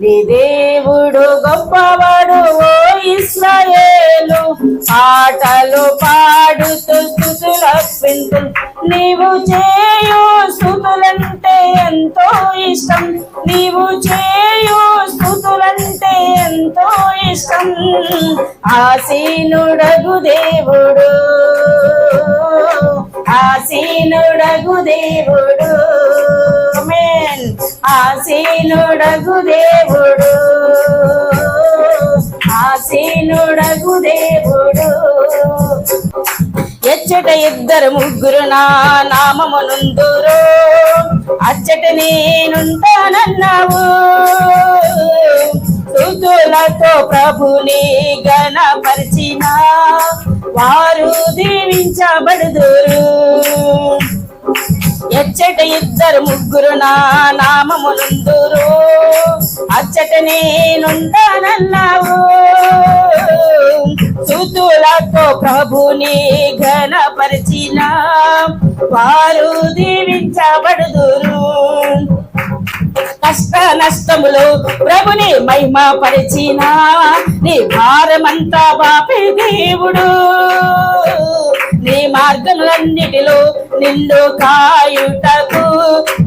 నీ దేవుడు గొప్పవాడు ఓ ఇస్రాయేలు. పాటలు పాడుతూ నీవు చేయు స్థుతులంటే ఎంతో ఇష్టం. నీవు చేయు స్థుతులంటే ఎంతో ఇష్టం. ఆసీనుడగు దేవుడు ఆసీనుడగు దేవుడు. ఆసీనుడగు దేవుడు. ఆసీనుడగు దేవుడు. ఎచ్చట ఇద్దరు ముగ్గురు నా నామమునుందురు. అచ్చట నేనుంటానన్నావు. స్థుతులతో ప్రభుని గణపరిచిన వారు దీవించబడుదురు. అచ్చట ఇద్దరు ముగ్గురు నా నామములుందురు. అచ్చట నేనుంటానన్నావు స్థుతులతో ప్రభుని ఘనపరిచిన. వారు దీవించబడుదురు. కష్ట నష్టములు ప్రభుని మహిమ పరిచిన నీ భారమంతా బాపే దేవుడు. నిన్ను కాయుటకు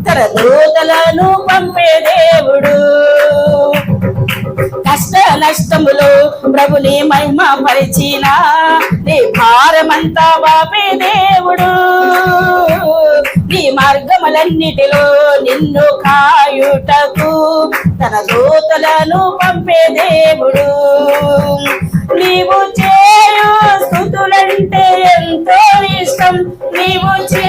తన దూతలను పంపే దేవుడు. కష్ట నష్టములు ప్రభుని మహిమ పరిచిన నీ భారమంతా బాపే దేవుడు. నీ మార్గములన్నిటిలో నిన్ను కాయుటకు తన దూతలను పంపే దేవుడు. ఎంతో ఇష్టం నీవు చే